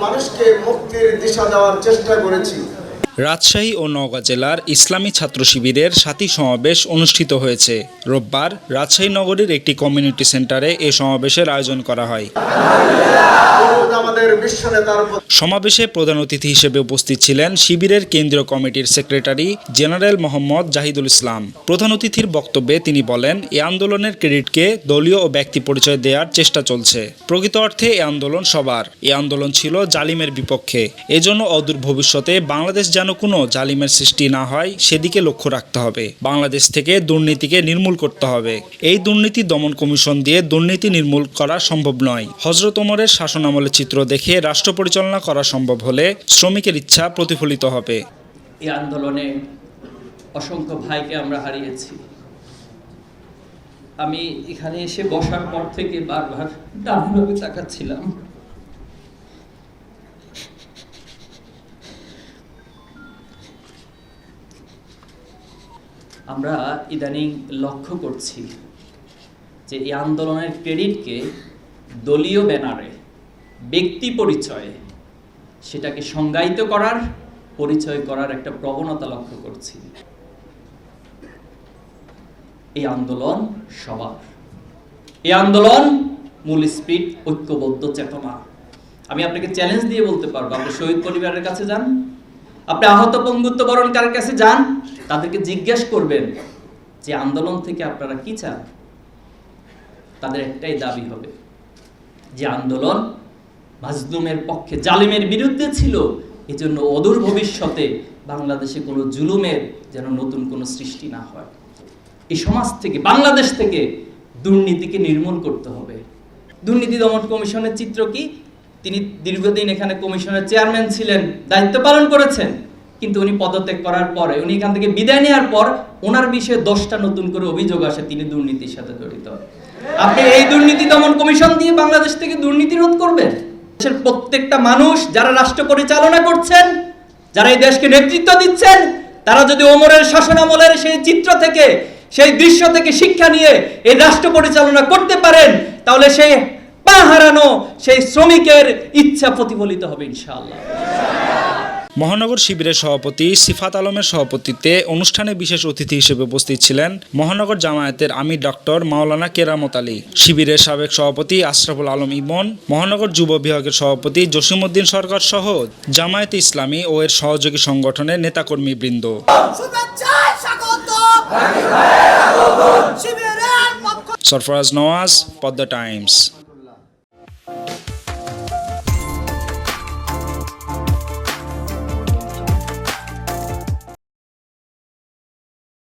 মানুষকে মুক্তির দিশা দেওয়ার চেষ্টা করেছি। রাজশাহী ও নওগাঁ জেলার ইসলামী ছাত্র শিবিরের সাথী সমাবেশ অনুষ্ঠিত হয়েছে। রোববার রাজশাহী নগরীর একটি কমিউনিটি সেন্টারে এ সমাবেশের আয়োজন করা হয়। সমাবেশে প্রধান অতিথি হিসেবে উপস্থিত ছিলেন শিবিরের কেন্দ্রীয় কমিটির সেক্রেটারি জেনারেল মোহাম্মদ জাহিদুল ইসলাম। প্রধান অতিথির বক্তব্যে তিনি বলেন এ আন্দোলনের ক্রেডিটকে দলীয় ও ব্যক্তি পরিচয় দেওয়ার চেষ্টা চলছে। প্রকৃত অর্থে এ আন্দোলন সবার। এ আন্দোলন ছিল জালিমের বিপক্ষে। এজন্য অদূর ভবিষ্যতে বাংলাদেশ যেন কোনো জালিমের সৃষ্টি না হয়, সেদিকে লক্ষ্য রাখতে হবে। বাংলাদেশ থেকে দুর্নীতিকে নির্মূল করতে হবে। এই দুর্নীতি দমন কমিশন দিয়ে দুর্নীতি নির্মূল করা সম্ভব নয়। হজরত ওমরের শাসনামলের চিত্র দেখে রাষ্ট্র পরিচালনা করা সম্ভব হলে শ্রমিকের ইচ্ছা প্রতিফলিত হবে। এই আন্দোলনে অসংখ্য ভাইকে আমরা হারিয়েছি। আমি এখানে এসে বসার পর থেকে বারবার ডানভাবে তাকাচ্ছিলাম। আমরা ইদানিং লক্ষ্য করছি যে এই আন্দোলনের ক্রেডিটকে দলীয় ব্যানারে ব্যক্তি পরিচয়ে সেটাকে সংজ্ঞায়িত করার, পরিচয় করার একটা প্রবণতা লক্ষ্য করছি। এই আন্দোলন সবার। এই আন্দোলন মূল স্পিড, ঐক্যবদ্ধ চেতনা। আমি আপনাকে চ্যালেঞ্জ দিয়ে বলতে পারব, আপনি শহীদ পরিবারের কাছে যান, আপনি আহত পঙ্গুত্ব বরণকারের কাছে যান তাদেরকে জিজ্ঞেস করবেন যে আন্দোলন থেকে আপনারা কি চান? তাদের একটাই দাবি হবে যে আন্দোলন মাজলুমের পক্ষে জালিমের বিরুদ্ধে ছিল, এজন্য অদূর ভবিষ্যতে বাংলাদেশে কোনো জুলুমের যেন নতুন কোনো সৃষ্টি না হয়। এই সমাজ থেকে, বাংলাদেশ থেকে দুর্নীতিকে নির্মূল করতে হবে। দুর্নীতি দমন কমিশনের চিত্র কি? তিনি দীর্ঘদিন এখানে কমিশনের চেয়ারম্যান ছিলেন, দায়িত্ব পালন করেছেন। কিন্তু উনি পদত্যাগ করার পরে, উনি এখান থেকে বিদায় নেওয়ার পর ওনার বিষয়ে দশটা নতুন করে অভিযোগ আসে, তিনি দুর্নীতির সাথে জড়িত। আপনি এই দুর্নীতি দমন কমিশন দিয়ে বাংলাদেশ থেকে দুর্নীতি রোধ করবেন? দেশের প্রত্যেকটা মানুষ যারা রাষ্ট্র পরিচালনা করছেন, যারা এই দেশকে নেতৃত্ব দিচ্ছেন, তারা যদি ওমরের শাসনামলের সেই চিত্র থেকে, সেই দৃশ্য থেকে শিক্ষা নিয়ে এই রাষ্ট্র পরিচালনা করতে পারেন, তাহলে সেই পা হারানো সেই শ্রমিকের ইচ্ছা প্রতিফলিত হবে ইনশাআল্লাহ। মহানগর শিবিরের সভাপতি সিফাত আলমের সভাপতিত্বে অনুষ্ঠানে বিশেষ অতিথি হিসেবে উপস্থিত ছিলেন মহানগর জামায়াতের আমির ডক্টর মাওলানা কেরামত আলী। শিবিরের সাবেক সভাপতি আশরাফুল আলম ইমন মহানগর যুব বিভাগের সভাপতি জসিমউদ্দিন সরকার সহ জামায়াতে ইসলামী ও এর সহযোগী সংগঠনের নেতাকর্মী বৃন্দ। সরফরাজ নওয়াজ পদ্মা টাইমস।